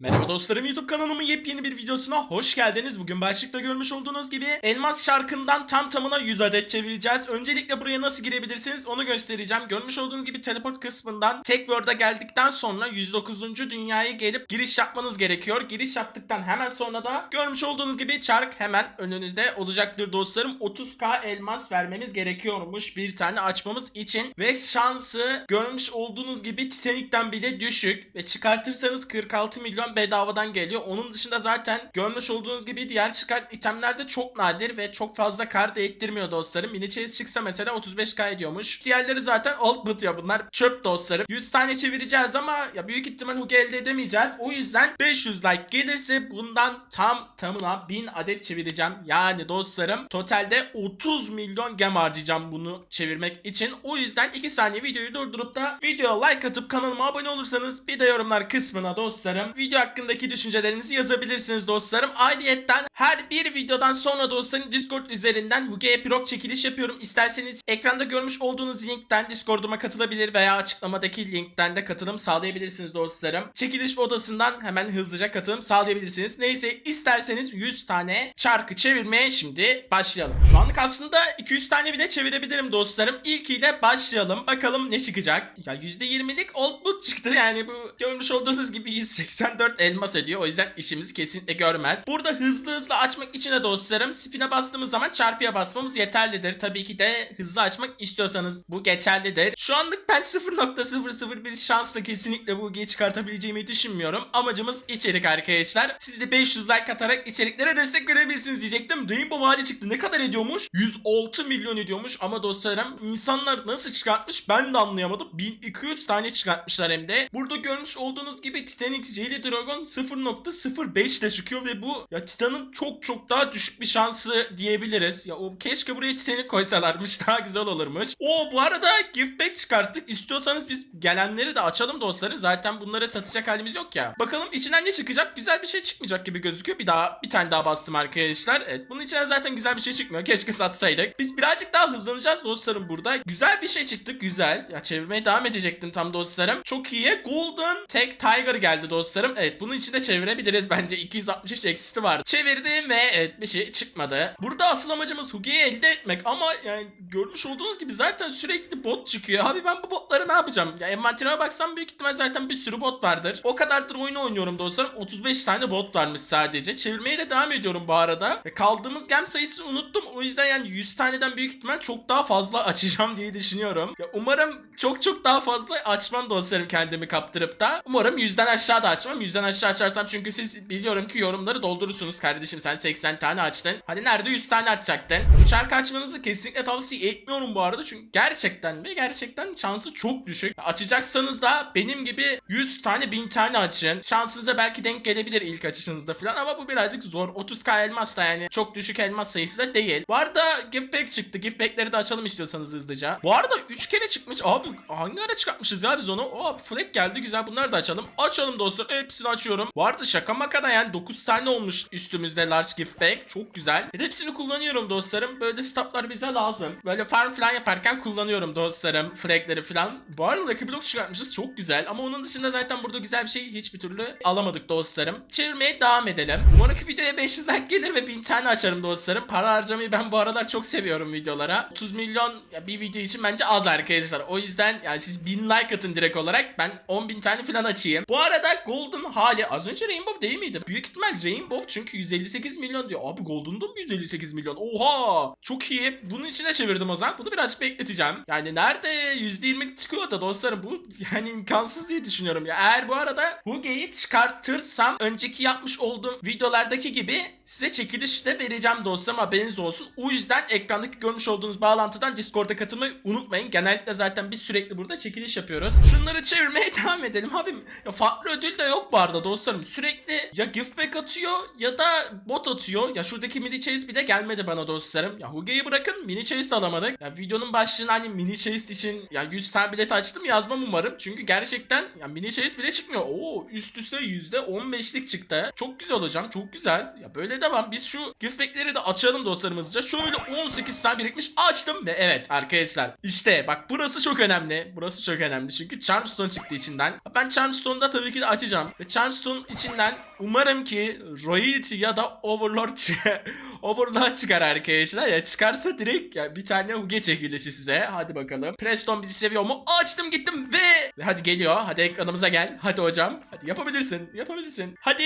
Merhaba dostlarım YouTube kanalımın yepyeni bir videosuna hoş geldiniz. Bugün başlıkta görmüş olduğunuz gibi Elmas Şarkı'ndan tam tamına 100 adet çevireceğiz. Öncelikle buraya nasıl girebilirsiniz onu göstereceğim. Görmüş olduğunuz gibi teleport kısmından Tek World'a geldikten sonra 109. dünyaya gelip giriş yapmanız gerekiyor. Giriş yaptıktan hemen sonra da görmüş olduğunuz gibi çark hemen önünüzde olacaktır dostlarım. 30k elmas vermemiz gerekiyormuş bir tane açmamız için. Ve şansı görmüş olduğunuz gibi Titanic'ten bile düşük. Ve çıkartırsanız 46 milyon bedavadan geliyor. Onun dışında zaten görmüş olduğunuz gibi diğer çıkan itemler de çok nadir ve çok fazla kar da ettirmiyor dostlarım. Mini chase çıksa mesela 35k ediyormuş. Diğerleri zaten old boot ya bunlar. Çöp dostlarım. 100 tane çevireceğiz ama ya büyük ihtimal Hugo elde edemeyeceğiz. O yüzden 500 like gelirse bundan tam tamına 1000 adet çevireceğim. Yani dostlarım totalde 30 milyon gem harcayacağım bunu çevirmek için. O yüzden 2 saniye videoyu durdurup da videoya like atıp kanalıma abone olursanız bir de yorumlar kısmına dostlarım video hakkındaki düşüncelerinizi yazabilirsiniz dostlarım. Ayrıyetten her bir videodan sonra dostlarım Discord üzerinden Huge'ye Pirok çekiliş yapıyorum. İsterseniz ekranda görmüş olduğunuz linkten Discord'uma katılabilir veya açıklamadaki linkten de katılım sağlayabilirsiniz dostlarım. Çekiliş odasından hemen hızlıca katılım sağlayabilirsiniz. Neyse isterseniz 100 tane çarkı çevirmeye şimdi başlayalım. Şu anlık aslında 200 tane bile çevirebilirim dostlarım. İlkiyle başlayalım. Bakalım ne çıkacak. Ya %20'lik old boot çıktı. Yani bu görmüş olduğunuz gibi 184 elmas ediyor. O yüzden işimizi kesinlikle görmez. Burada hızlı hızlı açmak için de dostlarım spin'e bastığımız zaman çarpıya basmamız yeterlidir. Tabii ki de hızlı açmak istiyorsanız bu geçerlidir. Şu anlık ben 0.001 şansla kesinlikle bu çıkartabileceğimi düşünmüyorum. Amacımız içerik arkadaşlar. Siz de 500 like atarak içeriklere destek verebilirsiniz diyecektim. Rainbow hali çıktı. Ne kadar ediyormuş? 106 milyon ediyormuş ama dostlarım insanlar nasıl çıkartmış ben de anlayamadım. 1200 tane çıkartmışlar hem de. Burada görmüş olduğunuz gibi Titanic Jelly Dragon 0.05 ile çıkıyor ve bu ya Titan'ın çok çok daha düşük bir şansı diyebiliriz. Ya o keşke buraya Titanic koysalarmış daha güzel olurmuş. O bu arada gift bag çıkarttık. İstiyorsanız biz gelenleri de açalım dostları. Zaten bunları satacak halimiz yok ya. Bakalım içinden ne çıkacak? Güzel bir şey çıkmayacak gibi gözüküyor. Bir daha bir tane daha bastım arkadaşlar. Evet bunun içinden zaten güzel bir şey çıkmıyor. Keşke satsaydık. Biz birazcık daha hızlanacağız dostlarım burada. Güzel bir şey çıktı. Güzel. Ya çevirmeye devam edecektim tam dostlarım. Çok iyi. Golden Tech Tiger geldi dostlarım. Evet bunun içinde çevirebiliriz bence. 263 eksisti vardı. Çevirdim ve evet bir şey çıkmadı. Burada asıl amacımız Hugi'yi elde etmek ama yani görmüş olduğunuz gibi zaten sürekli bot çıkıyor. Abi ben bu botları ne yapacağım? Ya envanterime baksam büyük ihtimal zaten bir sürü bot vardır. O kadardır oyunu oynuyorum dostlarım. 35 tane bot varmış sadece. Çevirmeye de devam ediyorum bu arada. Ve kaldığımız gem sayısını unuttum. O yüzden yani 100 taneden büyük ihtimal çok daha fazla açacağım diye düşünüyorum. Ya umarım çok çok daha fazla açmam dostlarım kendimi kaptırıp da. Umarım 100'den aşağı da açmam. 100'den aşağı açarsam çünkü siz biliyorum ki yorumları doldurursunuz kardeşim. Sen 80 tane açtın. Hadi nerede 100 tane açacaktın? Bu çarkı açmanızı kesinlikle tavsiye etmiyorum bu arada. Çünkü gerçekten ve gerçekten şansı çok düşük. Açacaksanız da benim gibi 100 tane 1000 tane açın. Şansınıza belki denk gelebilir ilk açışınızda falan ama bu birazcık zor. 30k elmas da yani çok düşük elmas sayısı da değil. Bu arada gift pack çıktı. Gift pack'leri de açalım istiyorsanız hızlıca. Bu arada 3 kere çıkmış. Abi hangi ara çıkartmışız ya biz onu? O flag geldi güzel bunları da açalım. Açalım dostlar. Hepsini açıyorum. Bu arada şaka maka da yani 9 tane olmuş üstümüzde large gift pack. Çok güzel. Evet, hepsini kullanıyorum dostlarım. Böyle stoplar bize lazım. Böyle farm falan yaparken kullanıyorum dostlarım. Flagleri falan. Bu arada Lucky Block çıkartmışız. Çok güzel. Ama onun dışında zaten burada güzel bir şey hiçbir türlü alamadık dostlarım. Çevirmeye devam edelim. Umarım videoya 500 like gelir ve 1000 tane açarım dostlarım. Para harcamayı ben bu aralar çok seviyorum videolara. 30 milyon ya bir video için bence az arkadaşlar. O yüzden yani siz 1000 like atın direkt olarak. Ben 10 bin tane falan açayım. Bu arada Golden hali az önce Rainbow değil miydi? Büyük ihtimal Rainbow çünkü 158 milyon diyor. Abi Golden'da mı 158 milyon? Oha! Çok iyi. Bunun içine çevirdim o zaman. Bunu birazcık bekleteceğim. Yani nerede %20 çıkıyor da dostlarım bu yani imkansız diye düşünüyorum. Ya eğer bu arada Huge'yi çıkartırsam önceki yapmış olduğum videolardaki gibi size çekiliş de vereceğim dostlarım haberiniz olsun. O yüzden ekrandaki görmüş olduğunuz bağlantıdan Discord'a katılmayı unutmayın. Genellikle zaten biz sürekli burada çekiliş yapıyoruz. Şunları çevirmeye devam edelim abim. Ya farklı ödül de yok bu arada dostlarım. Sürekli ya gift back atıyor ya da bot atıyor. Ya şuradaki mini chase bile gelmedi bana dostlarım. Ya Huge'yi bırakın mini chase alamadık. Ya videonun başlığına hani mini chase için ya 100 tane bilet açtım yazmam umarım. Çünkü gerçekten ya mini chase bile çıkmıyor. Oo üst üste %15'lik çıktı. Çok güzel hocam çok güzel. Ya böyle devam. Biz şu gift back'leri de açalım dostlarımızca. Şöyle 18 tane birikmiş açtım ve evet arkadaşlar. işte bak burası çok önemli. Burası çok önemli çünkü Charmstone çıktı içinden. Ben Charmstone'da tabii ki de açacağım. Ve Charmstone Preston içinden umarım ki Royalty ya da Overlord Overlord çıkar arkadaşlar. Ya çıkarsa direkt ya bir tane Huge çekilişi size. Hadi bakalım. Preston bizi seviyor mu? Açtım gittim ve hadi geliyor. Hadi ekranımıza gel. Hadi hocam. Hadi yapabilirsin. Yapabilirsin. Hadi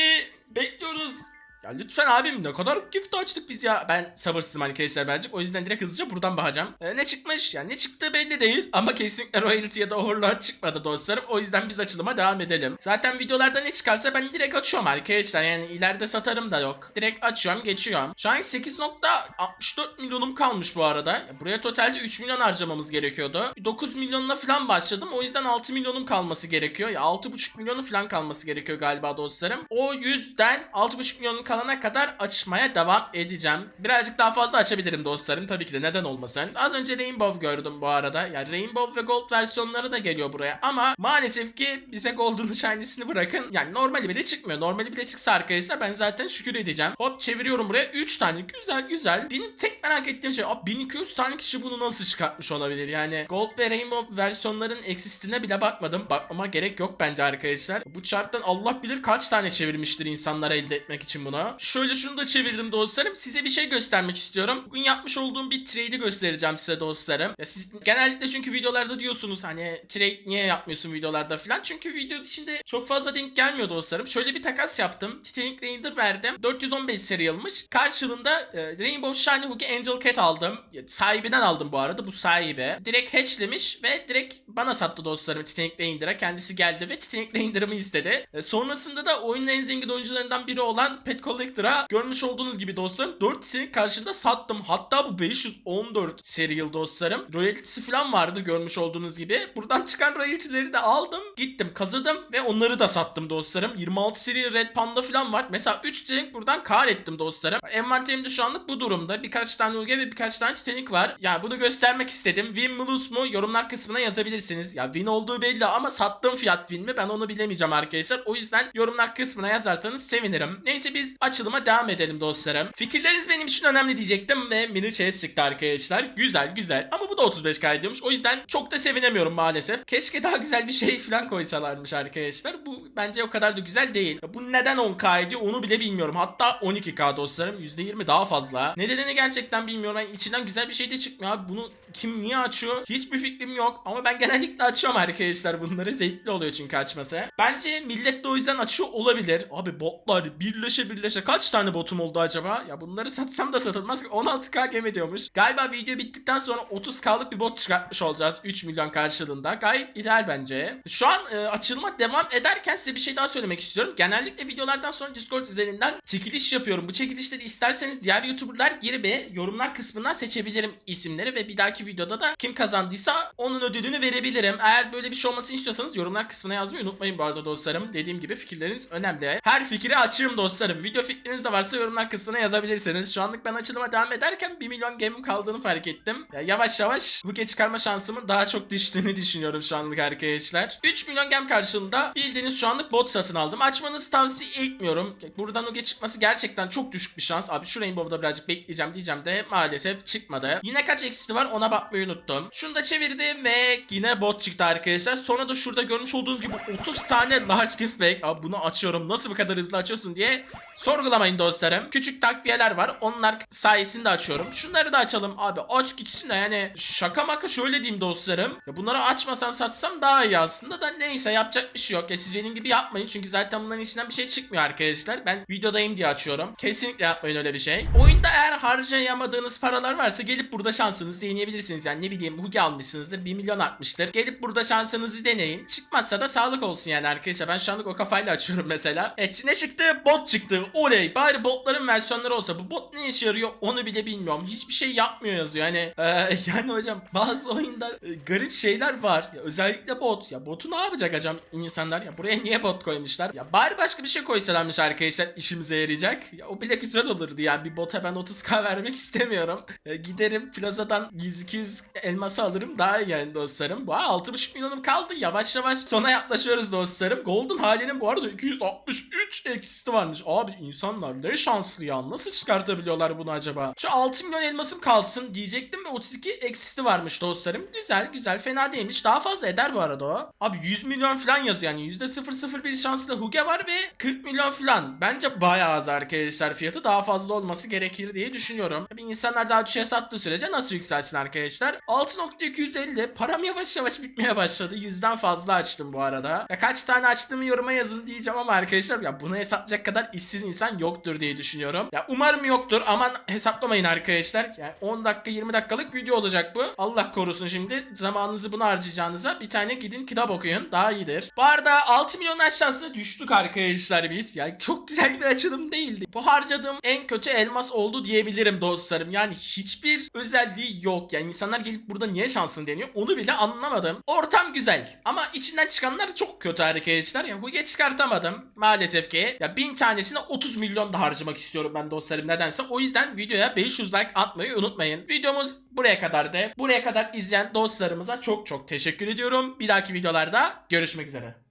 bekliyoruz. Ya lütfen abim ne kadar gift açtık biz ya. Ben sabırsızım arkadaşlar birazcık. O yüzden direkt hızlıca buradan bakacağım. Ee, ne çıkmış? Yani ne çıktığı belli değil. Ama kesinlikle Royalty ya da Overlord çıkmadı dostlarım. O yüzden biz açılıma devam edelim. Zaten videolarda ne çıkarsa ben direkt açıyorum arkadaşlar. Yani ileride satarım da yok. Direkt açıyorum geçiyorum. Şu an 8.64 milyonum kalmış bu arada. Ya buraya totalde 3 milyon harcamamız gerekiyordu. 9 milyonla falan başladım. O yüzden 6 milyonum kalması gerekiyor. Ya 6.5 milyonu falan kalması gerekiyor galiba dostlarım. O yüzden 6.5 milyonun kalana kadar açmaya devam edeceğim. Birazcık daha fazla açabilirim dostlarım. Tabii ki de neden olmasın. Az önce Rainbow gördüm bu arada. Yani Rainbow ve Gold versiyonları da geliyor buraya. Ama maalesef ki bize Golden Shiny'sini bırakın. Yani normali bile çıkmıyor. Normali bile çıksa arkadaşlar ben zaten şükür edeceğim. Hop çeviriyorum buraya. 3 tane. Güzel güzel. Benim tek merak ettiğim şey. Abi 1200 tane kişi bunu nasıl çıkartmış olabilir? Yani Gold ve Rainbow versiyonların eksistine bile bakmadım. Bakmama gerek yok bence arkadaşlar. Bu charttan Allah bilir kaç tane çevirmiştir insanlar elde etmek için buna. Şöyle şunu da çevirdim dostlarım. Size bir şey göstermek istiyorum. Bugün yapmış olduğum bir trade'i göstereceğim size dostlarım. Ya siz genellikle çünkü videolarda diyorsunuz hani trade niye yapmıyorsun videolarda falan. Çünkü video içinde çok fazla denk gelmiyor dostlarım. Şöyle bir takas yaptım. Titanic Raider verdim. 415 seri almış. Karşılığında e, Rainbow Shiny Hook'e Angel Cat aldım. Sahibinden aldım bu arada. Bu sahibi. Direkt hatchlemiş ve direkt bana sattı dostlarım Titanic Raider'a. Kendisi geldi ve Titanic Raider'ımı istedi. E, sonrasında da oyunun en zengin oyuncularından biri olan Pet Collector'a görmüş olduğunuz gibi dostlarım 4 Titanic karşında sattım. Hatta bu 514 serial dostlarım. Royalty'si falan vardı görmüş olduğunuz gibi. Buradan çıkan royalty'leri de aldım. Gittim kazıdım ve onları da sattım dostlarım. 26 seri Red Panda falan var. Mesela 3 Titanic buradan kar ettim dostlarım. Envanterimde şu anlık bu durumda. Birkaç tane Uge ve birkaç tane Titanic var. Yani bunu göstermek istedim. Win mi lose mu yorumlar kısmına yazabilirsiniz. Ya win olduğu belli ama sattığım fiyat win mi ben onu bilemeyeceğim arkadaşlar. O yüzden yorumlar kısmına yazarsanız sevinirim. Neyse biz açılıma devam edelim dostlarım. Fikirleriniz benim için önemli diyecektim ve mini chest çıktı arkadaşlar. Güzel güzel ama bu da 35 kaydıyormuş. O yüzden çok da sevinemiyorum maalesef. Keşke daha güzel bir şey falan koysalarmış arkadaşlar. Bu bence o kadar da güzel değil. Bu neden 10k ediyor onu bile bilmiyorum. Hatta 12k dostlarım. %20 daha fazla. Nedenini gerçekten bilmiyorum. Ben içinden güzel bir şey de çıkmıyor abi. Bunu kim niye açıyor? Hiçbir fikrim yok. Ama ben genellikle açıyorum arkadaşlar. Bunları zevkli oluyor çünkü açması. Bence millet de o yüzden açıyor olabilir. Abi botlar birleşe birleşe kaç tane botum oldu acaba? Ya bunları satsam da satılmaz. 16k gem ediyormuş. Galiba video bittikten sonra 30k'lık bir bot çıkartmış olacağız. 3 milyon karşılığında. Gayet ideal bence. Şu an e, açılma devam ederken size bir şey daha söylemek istiyorum. Genellikle videolardan sonra Discord üzerinden çekiliş yapıyorum. Bu çekilişleri isterseniz diğer YouTuber'lar girip yorumlar kısmından seçebilirim isimleri ve bir dahaki videoda da kim kazandıysa onun ödülünü verebilirim. Eğer böyle bir şey olmasını istiyorsanız yorumlar kısmına yazmayı unutmayın bu arada dostlarım. Dediğim gibi fikirleriniz önemli. Her fikri açığım dostlarım. Video fikriniz de varsa yorumlar kısmına yazabilirsiniz. Şu anlık ben açılıma devam ederken 1 milyon game'im kaldığını fark ettim. Ya yavaş yavaş bu çıkarma şansımın daha çok düştüğünü düşünüyorum şu anlık arkadaşlar. 3 milyon gem karşılığında bildiğiniz şu anlık bot satın aldım. Açmanızı tavsiye etmiyorum. Buradan Uge çıkması gerçekten çok düşük bir şans. Abi şu Rainbow'da birazcık bekleyeceğim diyeceğim de maalesef çıkmadı. Yine kaç eksisi var ona bakmayı unuttum. Şunu da çevirdim ve yine bot çıktı arkadaşlar. Sonra da şurada görmüş olduğunuz gibi 30 tane large gift bag. Abi bunu açıyorum. Nasıl bu kadar hızlı açıyorsun diye sorgulamayın dostlarım. Küçük takviyeler var. Onlar sayesinde açıyorum. Şunları da açalım. Abi aç gitsin de yani şaka maka şöyle diyeyim dostlarım. Ya bunları açmasam satsam daha iyi aslında da neyse yapacak bir şey yok. Ya siz benim gibi yapmayın. Çünkü zaten bunların içinden bir şey çıkmıyor arkadaşlar. Ben videodayım diye açıyorum. Kesinlikle yapmayın öyle bir şey. Oyunda eğer harcayamadığınız paralar varsa gelip burada şansınızı deneyebilirsiniz. Yani ne bileyim Hugi almışsınızdır. 1 milyon artmıştır. Gelip burada şansınızı deneyin. Çıkmazsa da sağlık olsun yani arkadaşlar. Ben şu anlık o kafayla açıyorum mesela. Evet ne çıktı? Bot çıktı. Oley. Bari botların versiyonları olsa. Bu bot ne işe yarıyor onu bile bilmiyorum. Hiçbir şey yapmıyor yazıyor. Yani e, yani hocam bazı oyunda e, garip şeyler var. Ya, özellikle bot. Ya botu ne yapacak hocam insanlar? Ya buraya niye bot koymuşlar? Ya bari başka bir şey koysalarmış arkadaşlar işimize yarayacak. Ya o bile güzel olurdu yani. Bir bota ben 30k vermek istemiyorum. Ya, giderim plazadan 100-200 elması alırım daha iyi yani dostlarım. Bu 6,5 milyonum kaldı. Yavaş yavaş sona yaklaşıyoruz dostlarım. Golden halinin bu arada 263 eksisi varmış. Abi insanlar ne şanslı ya. Nasıl çıkartabiliyorlar bunu acaba? Şu 6 milyon elmasım kalsın diyecektim ve 32 eksisi varmış dostlarım. Güzel güzel fena değilmiş. Daha fazla eder bu arada o. Abi 100 milyon falan yazıyor yani %001 şanslı Huge var ve 40 milyon falan. Bence bayağı az arkadaşlar fiyatı. Daha fazla olması gerekir diye düşünüyorum. Tabii insanlar daha düşüğe sattığı sürece nasıl yükselsin arkadaşlar? 6.250 param yavaş yavaş bitmeye başladı. Yüzden fazla açtım bu arada. Ya kaç tane açtığımı yoruma yazın diyeceğim ama arkadaşlar ya bunu hesaplayacak kadar işsiz insan yoktur diye düşünüyorum. Ya umarım yoktur. Aman hesaplamayın arkadaşlar. Yani 10 dakika 20 dakikalık video olacak bu. Allah korusun şimdi. Zamanınızı buna harcayacağınıza bir tane gidin kitap okuyun. Daha iyidir. Bu arada 6 milyon aşağısına düştük arkadaşlar biz. Yani çok güzel bir açılım değildi. Bu harcadığım en kötü elmas oldu diyebilirim dostlarım. Yani hiçbir özelliği yok. Yani insanlar gelip burada niye şansın deniyor onu bile anlamadım. Ortam güzel ama içinden çıkanlar çok kötü arkadaşlar. Yani bu geç çıkartamadım maalesef ki. Ya bin tanesine 30 milyon da harcamak istiyorum ben dostlarım nedense. O yüzden videoya 500 like atmayı unutmayın. Videomuz buraya kadardı. Buraya kadar izleyen dostlarımıza çok çok teşekkür ediyorum. Bir dahaki videolarda görüşmek üzere.